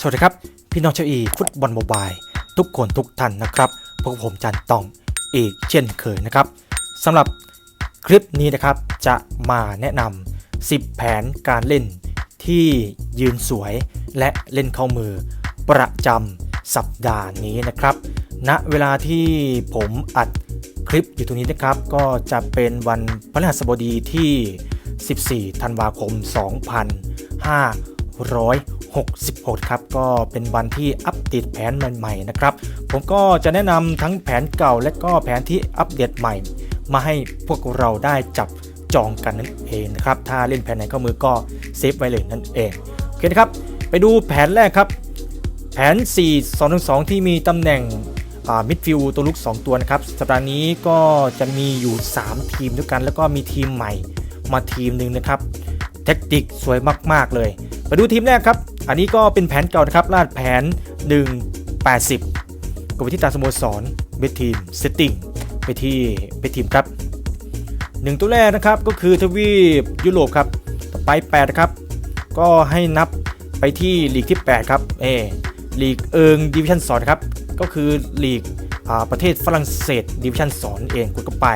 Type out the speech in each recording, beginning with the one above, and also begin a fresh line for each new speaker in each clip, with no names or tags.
สวัสดีครับ พี่น้องชาวอีฟุตบอลโมบายทุกคนทุกท่านนะครับพวกผมจันตองอีกเช่นเคยนะครับสำหรับคลิปนี้นะครับจะมาแนะนำ10 แผนการเล่นที่ยืนสวยและเล่นเข้ามือประจำสัปดาห์นี้นะครับณเวลาที่ผมอัดคลิปอยู่ตรงนี้นะครับ ก็จะเป็นวันพฤหัสบดีที่ 14 ธันวาคม 2566 ครับ ก็เป็นวันที่อัปเดตแผนใหม่ๆนะครับ ผมก็จะแนะนำทั้งแผนเก่าและก็แผนที่อัปเดตใหม่ มาให้พวกเราได้จับจองกันนั่นเองนะครับ ถ้าเล่นแผนไหนเข้ามือก็เซฟไว้เลยนั่นเองโอเคนะครับ ไปดูแผนแรกครับ แผน4 2 2 2 ที่มีตำแหน่งมิดฟิลตัวลุก 2 ตัวนะครับ สัปดาห์นี้ก็จะมีอยู่ 3 ทีมด้วยกัน แล้วก็มีทีมใหม่มาทีมหนึ่งนะครับแท็กติกสวยมาก ๆ เลย ไปดูทีมแรกครับ อันนี้ก็เป็นแผนเก่านะครับ ลาดแผน 180กดไปที่ตาสโมสรเบททีมเซตติ้งไปที่เบททีมครับหนึ่งตัวแรกนะครับก็คือทวีปยุโรปครับ ต่อไป8ครับ ก็ให้นับไปที่ลีกที่ 8 ครับ เอลีกเอิงดิวิชั่น2ครับ ก็คือลีกประเทศฝรั่งเศสดิวิชั่น2เองกดเข้าไป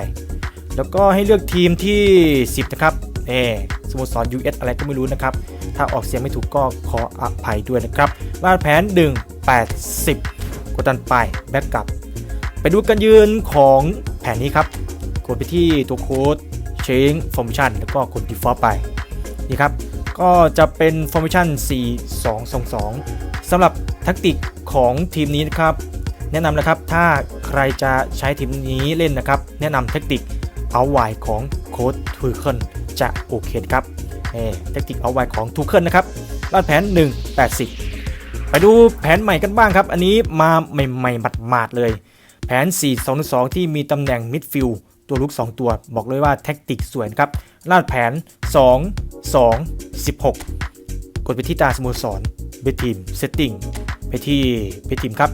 แล้วก็ให้เลือกทีมที่ 10 นะครับ เอสโมสร US อะไรก็ไม่รู้นะครับ ถ้าออกเสียงไม่ถูกก็ขออภัยด้วยนะครับวาดแผน 1 80 กดดันไปแบ็กกลับ ไปดูกันยืนของแผนนี้ครับ กดไปที่ตัวโค้ด change formation แล้วก็กด default ไป นี่ครับ ก็จะเป็น formation 4 2 2 2สำหรับแทักติกของทีมนี้นะครับ แนะนำนะครับถ้าใครจะใช้ทีมนี้เล่นนะครับ แนะนำแท็กติกเอาไวของโค้ดทูเคิลจะโอเคครับ เอแท็กติกเอาไว้ของทูเคิลนะครับลาดแผน 180 ไปดูแผนใหม่กันบ้างครับ อันนี้มาใหม่ๆหมาดๆเลย แผน 4 2 2 ที่มีตำแหน่งมิดฟิลด์ตัวลุก 2 ตัว บอกเลยว่าแท็กติกสวยนะครับลาดแผน 2 2 16 กดไปที่ตาสโมสรเบทีมเซตติ้งไปที่เบทีมครับ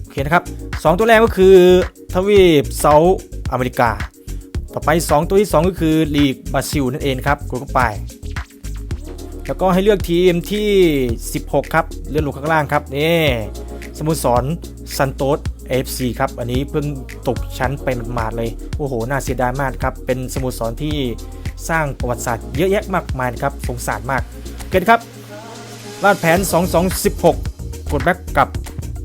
โอเคนะครับ 2 ตัวแรกก็คือทวีปเซาท์อเมริกา ต่อไป 2 ตัวที่ 2 ก็คือลีกบราซิลนั่นเองครับกดเข้าไป แล้วก็ให้เลือกทีมที่ 16 ครับ เลื่อนลงข้างล่างครับนี่สโมสรซันโตส AFC ครับ อันนี้เพิ่งตกชั้นไปหมาดๆเลย โอ้โห น่าเสียดายมากครับ เป็นสโมสรที่สร้างประวัติศาสตร์เยอะแยะมากมายครับสงสารมากเกิดครับลาดแผน 2216 กดแบ็กกลับ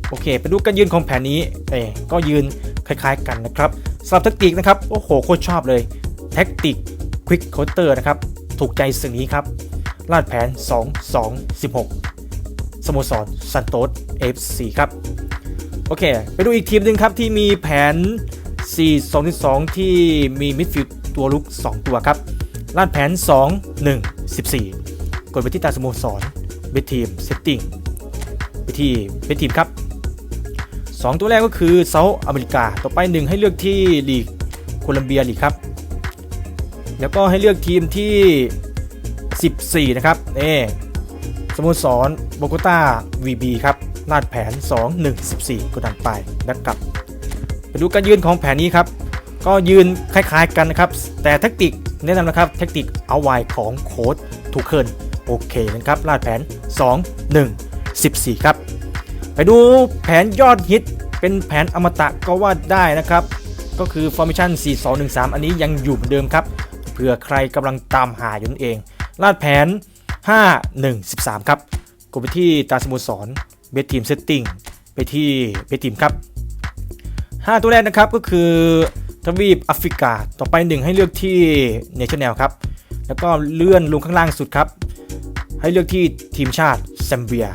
โอเค ไปดูกันยืนของแผนนี้ เอ้ก็ยืนคล้ายๆกันนะครับ สำหรับแท็กติกนะครับ โอ้โห โคตรชอบเลย แท็กติกควิกเคาน์เตอร์นะครับ ถูกใจสิ่งนี้ครับ ลาดแผน 2216 สโมสรซันโตส FC ครับ โอเค ไปดูอีกทีมหนึ่งครับ ที่มีแผน 4 2 2 ที่มีมิดฟิลด์ตัวลุก 2 ตัวครับ ลาดแผน 2 1 14 กดไปที่ตาสโมสรเบทีมเซตติ้งไปที่เบทีมครับ 2 ตัวแรกก็คือเซาท์อเมริกา ต่อไป 1 ให้เลือกที่ลีกโคลัมเบียลีกครับ แล้วก็ให้เลือกทีมที่ 14 นะครับเอสโมสรโบโกตา VB ครับลาดแผน 2 1 14กดดันไปแบ็กกลับไปดูการยืนของแผนนี้ครับ ก็ยืนคล้ายๆกันนะครับ แต่แท็กติกแนะนำนะครับแท็กติกเอาไวของโค้ดทูเคิลโอเคนะครับลาดแผน 2 1 14 ครับ ไปดูแผนยอดฮิตเป็นแผนอมตะก็ว่าได้นะครับ ก็คือ Formation 4 2 1 3 อันนี้ยังอยู่เหมือนเดิมครับ เผื่อใครกำลังตามหาอยู่นั่นเอง ลาดแผน 5 1 13 ครับกดไปที่ตาสโมสรเบสทีมเซตติ้งไปที่เบสทีมครับ 5 ตัวแรกนะครับก็คือทวีปแอฟริกา ต่อไป 1 ให้เลือกที่เนชั่นแนลครับ แล้วก็เลื่อนลงข้างล่างสุดครับ ให้เลือกที่ทีมชาติแซมเบีย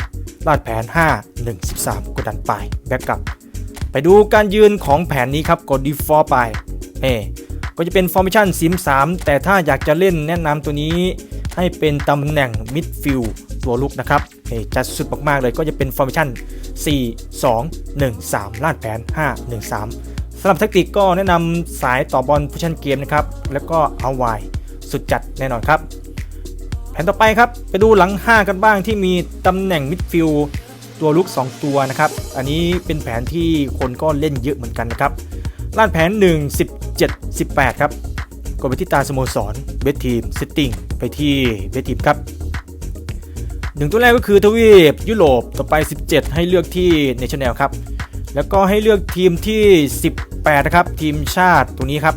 ลาดแผน 5 1 13 กดดันไปแบ็กกลับ ไปดูการยืนของแผนนี้ครับกด default ไปเอก็จะเป็น formation 4 3แต่ถ้าอยากจะเล่นแนะนำตัวนี้ให้เป็นตำแหน่ง midfield ตัวลุกนะครับเอจะสุดมากๆเลยก็จะเป็น formation 4 2 1 3 ลาดแผน 5 1 3สำหรับแทคติกก็แนะนำสายต่อบอลผู้ชันเกมนะครับแล้วก็เอาไวสุดจัดแน่นอนครับ นต่อไปครับไปดูหลัง 5 กันบ้างที่มีตำแหน่งมิดฟิลด์ตัวลุก 2 ตัวนะครับ อันนี้เป็นแผนที่คนก็เล่นเยอะเหมือนกันนะครับลาดแผน 1 17 18 ครับกดไปที่ตาสโมสรเบสทีมเซตติ้งไปที่เบสทีมครับหนึ่งตัวแรกก็คือทวีปยุโรปต่อไป 17 ให้เลือกที่เนชั่นแนลครับแล้วก็ให้เลือกทีมที่ 18 นะครับ ทีมชาติตรงนี้ครับ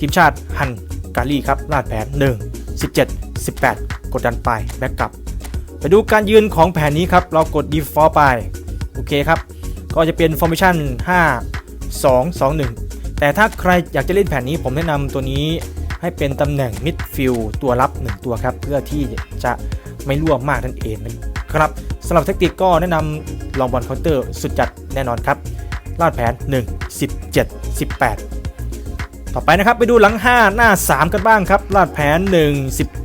ทีมชาติฮันการีครับลาดแผน1 17 18 กดดันไปแบ็กกลับ ไปดูการยืนของแผนนี้ครับ เรากด default ไป โอเคครับ ก็จะเป็น formation 5 2 2 1 แต่ถ้าใครอยากจะเล่นแผนนี้ผมแนะนำตัวนี้ให้เป็นตำแหน่ง midfield ตัวรับ 1 ตัวครับ เพื่อที่จะไม่ร่วมมากนั่นเองนะครับสำหรับเทคนิคก็แนะนำลองบอลเคาน์เตอร์สุดจัดแน่นอนครับลาดแผน 1 17 18 ต่อไปนะครับไปดูหลัง 5 หน้า 3 กันบ้างครับลาดแผน1 1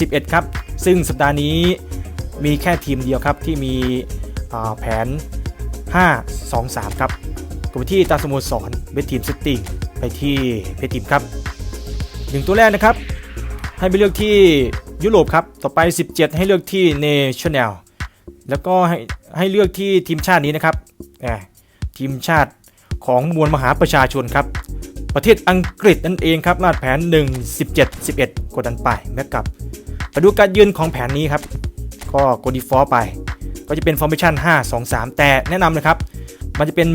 11 ครับ ซึ่งสัปดาห์นี้มีแค่ทีมเดียวครับที่มีแผน 5 2 3 ครับกดไปที่ตามสโมสรเบสทีมเซตติ้งไปที่เพทีมครับหนึ่งตัวแรกนะครับ ให้ไปเลือกที่ยุโรปครับ ต่อไป 17 ให้เลือกที่เนชั่นแนลแล้วก็ให้ให้เลือกที่ทีมชาตินี้นะครับทีมชาติของมวลมหาประชาชนครับ ประเทศอังกฤษนั่นเองครับลาดแผน 1 17 11 กดดันไปแบ็กกับไปดูการยืนของแผนนี้ครับ ก็กด default ไป ก็จะเป็น formation 5 2 3 แต่แนะนำนะครับ มันจะเป็น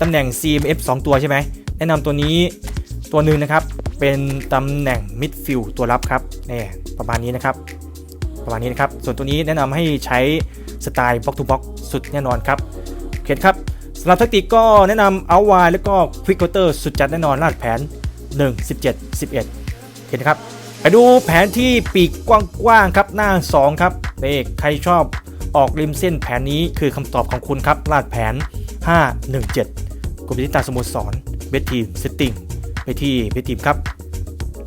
ตำแหน่ง CMF 2 ตัวใช่ไหม แนะนำตัวนี้ตัวหนึ่งนะครับ เป็นตำแหน่ง midfield ตัวรับครับนี่ประมาณนี้นะครับ ประมาณนี้นะครับ ส่วนตัวนี้แนะนำให้ใช้สไตล์ box to box สุดแน่นอนครับโอเคครับ หรับแทคติกก็แนะนำ out wide แล้วก็ quick quarter สุดจัดแน่นอนลาดแผน 1 17 11เห็นครับ ไปดูแผนที่ปีกกว้างๆครับหน้า 2 ครับนี่ใครชอบออกริมเส้นแผนนี้คือคำตอบของคุณครับลาดแผน 5 1 7กดไปที่ตาสโมสรเบสทีมเซตติ้งไปที่เบสทีมครับ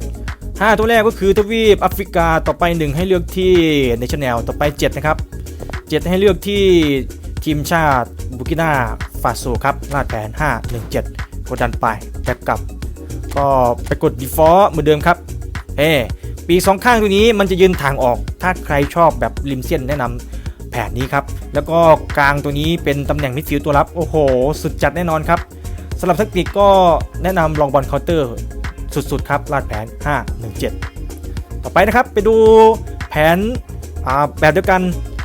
5 ตัวแรกก็คือทวีปแอฟริกาต่อไป 1 ให้เลือกที่เนชั่นแนลต่อไป 7 นะครับ 7 ให้เลือกที่ทีมชาติบุกินา ฟาโซครับลาดแผน 5 1 7 กดดันไปแบ็กกลับ ก็ไปกด default เหมือนเดิมครับเอปีกสองข้างตัวนี้มันจะยืนทางออก ถ้าใครชอบแบบริมเส้นแนะนำแผนนี้ครับ แล้วก็กลางตัวนี้เป็นตำแหน่งมิดฟิลด์ตัวรับ โอ้โห สุดจัดแน่นอนครับสำหรับเทคนิคก็แนะนำลองบอลเคาน์เตอร์สุดๆ ครับลาดแผน 5 1 7 ต่อไปนะครับไปดูแผนแบบเดียวกัน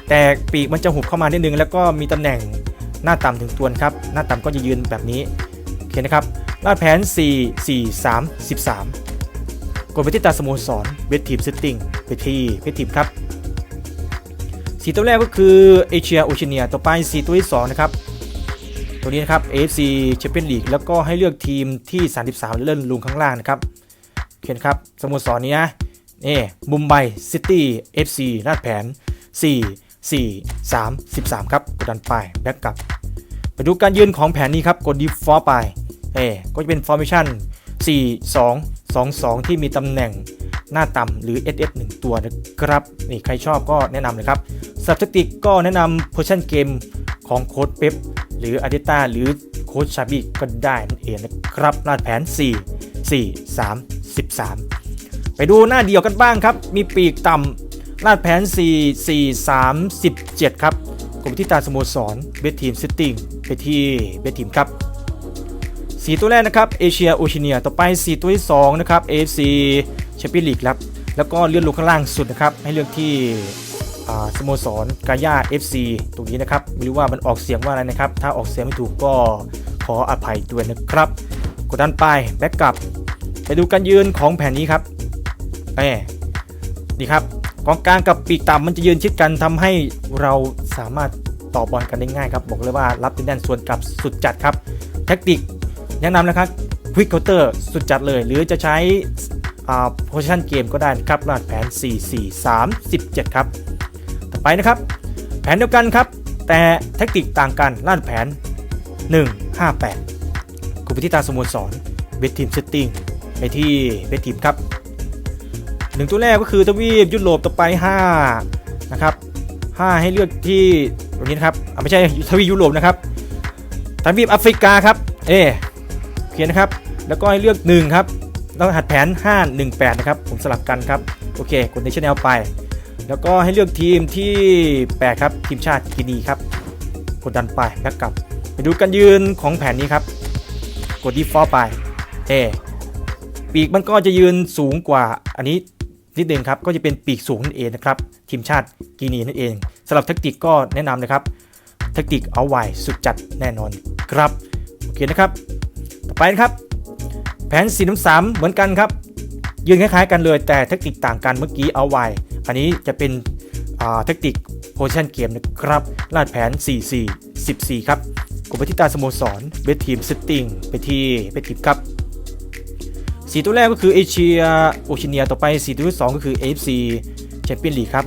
แต่ปีกมันจะหุบเข้ามานิดนึง แล้วก็มีตำแหน่ง หน้าต่ำถึงตัวครับ หน้าต่ำก็จะยืนแบบนี้ โอเคนะครับลาดแผน 4 4 3 13 กดไปที่ตาสโมสรเวททีมเซตติ้งไปที่เวททีมครับสีตัวแรกก็คือเอเชียโอเชีเนียต่อไปสีตัวที่2นะครับตัวนี้นะครับ AFC Champions League แล้วก็ให้เลือกทีมที่ 33 เลื่อนลงข้างล่างนะครับโอเคนะครับสโมสรนี้นะนี่มุมไบซิตี้ FC ลาดแผน 4 4 3 13 ครับ กดดันไปแบ็กกลับ ไปดูการยืนของแผนนี้ครับ กด default ไป เอก็จะเป็น formation 4 2 2 2 ที่มีตำแหน่งหน้าต่ำหรือ SS 1 ตัวนะครับ นี่ใครชอบก็แนะนำเลยครับสับสติกก็แนะนำ position game ของโค้ดเป๊ปหรืออาดิต้าหรือโค้ดชาบีก็ได้นั่นเองนะครับลาแผน 4 4 3 13 ไปดูหน้าเดียวกันบ้างครับ มีปีกต่ำ ลาดแผน 4 4 3 17 ครับกดไปที่ตาสโมสรเบสทีมซิตติ้งไปที่เบสทีมครับสีตัวแรกนะครับเอเชียโอเชียเนียต่อไปสีตัวที่2นะครับ AFC แชมเปี้ยนลีกครับแล้วก็เลื่อนลงข้างล่างสุดนะครับให้เลือกที่อาสโมสรกาย่า FC ตรงนี้นะครับไม่รู้ว่ามันออกเสียงว่าอะไรนะครับ ถ้าออกเสียงไม่ถูกก็ขออภัยด้วยนะครับ กดดันไปแบ็กกลับ ไปดูการยืนของแผ่นนี้ครับแหมนี่ครับ กองกลางกับปีกต่ำมันจะยืนชิดกันทำให้เราสามารถต่อบอลกันได้ง่ายครับ บอกเลยว่ารับเป็นแดนส่วนกลับสุดจัดครับ แท็กติกแนะนำนะครับควิกเคาน์เตอร์สุดจัดเลย หรือจะใช้โพซิชันเกมก็ได้ครับรหัสแผน 4 4 3 17 ครับ ต่อไปนะครับ แผนเดียวกันครับ แต่แท็กติกต่างกันรหัสแผน 1 5 8กดไปที่ตาสโมสรเบสทีมเซตติ้งไปที่เบสทีมครับ หนึ่งตัวแรกก็คือทวีปยุโรปต่อไป5นะครับ5ให้เลือกที่ตรงนี้นะครับไม่ใช่ทวีปยุโรปนะครับทวีปแอฟริกาครับเอเขียนนะครับ แล้วก็ให้เลือก1ครับรหัสแผน 518 นะครับ ผมสลับกันครับ โอเคกดในชแนลไป แล้วก็ให้เลือกทีมที่ 8 ครับ ทีมชาติกินีครับ กดดันไปแล้วกลับ ไปดูการยืนของแผนนี้ครับ กด default ไป เอ ปีกมันก็จะยืนสูงกว่าอันนี้ นิดนึงครับก็จะเป็นปีกสูงนั่นเองนะครับทีมชาติกีนีนั่นเองสำหรับแทคติกก็แนะนำนะครับแทคติกเอาไว้สุดจัดแน่นอนครับโอเคนะครับ ต่อไปนะครับ แผน4 3 3เหมือนกันครับ ยืนคล้ายๆกันเลยแต่เทคนิคต่างกันเมื่อกี้เอาไว้อันนี้จะเป็นอ่าเทคนิคโพชันเกมนะครับลาดแผน 4 4 14 ครับกลุ่มไปที่ตาสโมสรเบสทีมเซตติ้งไปที่เบสทีมครับ สีตัวแรกก็คือเอเชียโอเชียเนียต่อไปสีตัวที่สองก็คือ AFC แชมเปี้ยนลีกครับ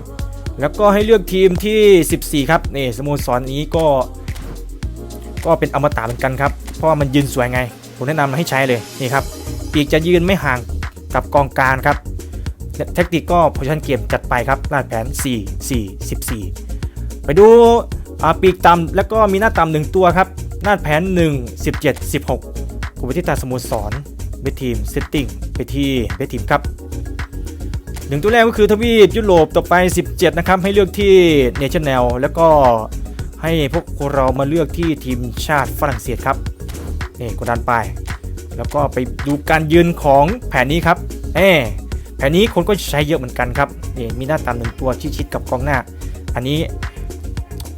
แล้วก็ให้เลือกทีมที่ 14 ครับนี่สโมสรนนี้ก็ ก็เป็นอมตะเหมือนกันครับ เพราะว่ามันยืนสวยไง ผมแนะนำมาให้ใช้เลยนี่ครับปีกจะยืนไม่ห่างกับกองกลารครับเทคนิคก็โพชั่นเกมจัดไปครับลาแผน 4 4 14 ไปดูอ่าปีกต่ำแล้วก็มีหน้าต่ำหนึ่งตัวครับลาแผน 1 17 16กลุ่มไปที่ตาสโมสร เบทีมเซตติ้งไปที่เบทีมครับหนึ่งตัวแรกก็คือทวีปยุโรปต่อไป 17 นะครับ ให้เลือกที่เนชั่นแนลแล้วก็ให้พวกเรามาเลือกที่ทีมชาติฝรั่งเศสครับนี่กดดันไป แล้วก็ไปดูการยืนของแผนนี้ครับเออแผนนี้คนก็ใช้เยอะเหมือนกันครับนี่มีหน้าตามหนึ่งตัวชิดๆกับกองหน้า อันนี้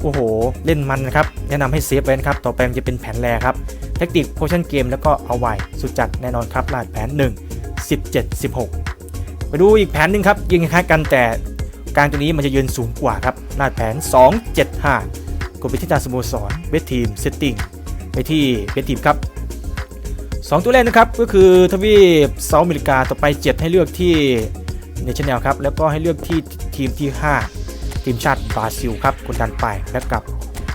โอ้โห เล่นมันนะครับ แนะนำให้เซฟไว้นะครับ ต่อไปมันจะเป็นแผนแรครับ ทคนิคโพชั่นเกมแล้วก็เอาไว้สุดจัดแน่นอนครับลาดแผน 1 17 16 ไปดูอีกแผนหนึ่งครับยิงคล้ายกันแต่กลางตัวนี้มันจะยืนสูงกว่าครับลาดแผน 2 7 5 กดไปที่ตาสโมสรเวททีมเซตติ้งไปที่เวททีมครับ 2 ตัวแรกนะครับก็คือทวีปเซาท์อเมริกาต่อไป 7 ให้เลือกที่เนชแนลครับแล้วก็ให้เลือกที่ทีมที่ 5 ทีมชาติบราซิลครับกดดันไปแล้วกลับ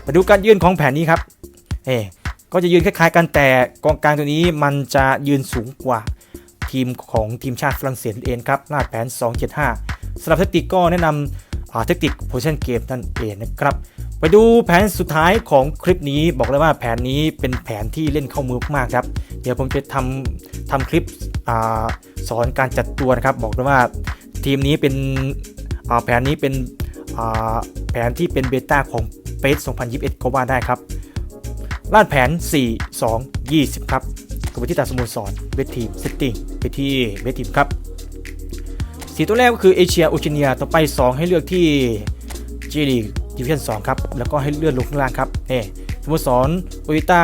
มาดูการยืนของแผนนี้ครับเอ ก็จะยืนคล้ายๆ กันแต่กองกลางตัวนี้มันจะยืนสูงกว่าทีมของทีมชาติฝรั่งเศสเองครับลาดแผน 275สำหรับเทคนิคก็แนะนำเทคนิคโพชั่นเกมนั่นเองนะครับ ไปดูแผนสุดท้ายของคลิปนี้บอกเลยว่าแผนนี้เป็นแผนที่เล่นเข้ามือมากครับ เดี๋ยวผมจะทำทำคลิปอสอนการจัดตัวนะครับ บอกเลยว่าทีมนี้เป็นแผนนี้เป็นแผนที่เป็นเบต้าของเฟส2021 ก็ว่าได้ครับ ลาดแผน 4 2 20 ครับกับไปที่ตาสโมสรเวททีมเซตติ้งไปที่เวททีมครับสีตัวแรกก็คือเอเชียโอเชียเนียต่อไป 2 ให้เลือกที่จีลีดิวิชั่น2ครับแล้วก็ให้เลื่อนลงข้างล่างครับเอ่สโมสรโออิต้า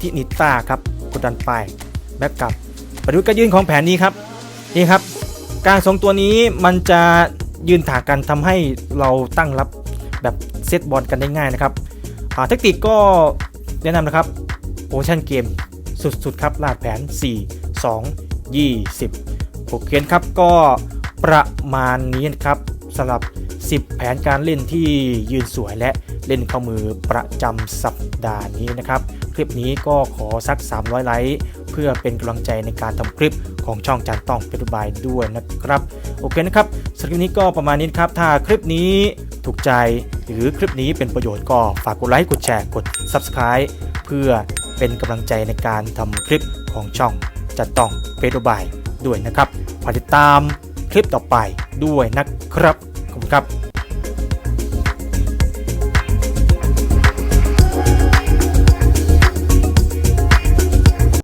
ทินิต้าครับกดดันไปแบ็กกลับมาดูการยืนของแผนนี้ครับนี่ครับ การสองตัวนี้มันจะยืนถากกันทำให้เราตั้งรับแบบเซตบอลกันได้ง่ายนะครับอาเทคนิคก็ แนะนำนะครับโอชั่นเกมสุดๆครับลาดแผน 4 2 20 โอเคครับก็ประมาณนี้นะครับสำหรับ 10 แผนการเล่นที่ยืนสวยและเล่นเข้ามือประจำสัปดาห์นี้นะครับ คลิปนี้ก็ขอสัก 300 ไลค์เพื่อเป็นกำลังใจในการทำคลิปของช่องจานต้องเป็นบายด้วยนะครับ โอเคนะครับสำหรับคลิปนี้ก็ประมาณนี้ครับถ้าคลิปนี้ถูกใจ หรือคลิปนี้เป็นประโยชน์ก็ฝากกดไลค์กดแชร์กด Subscribe เพื่อเป็นกำลังใจในการทำคลิปของช่องจะต้องเป็นบายด้วยนะครับฝากติดตามคลิปต่อไปด้วยนะครับขอบคุณครับ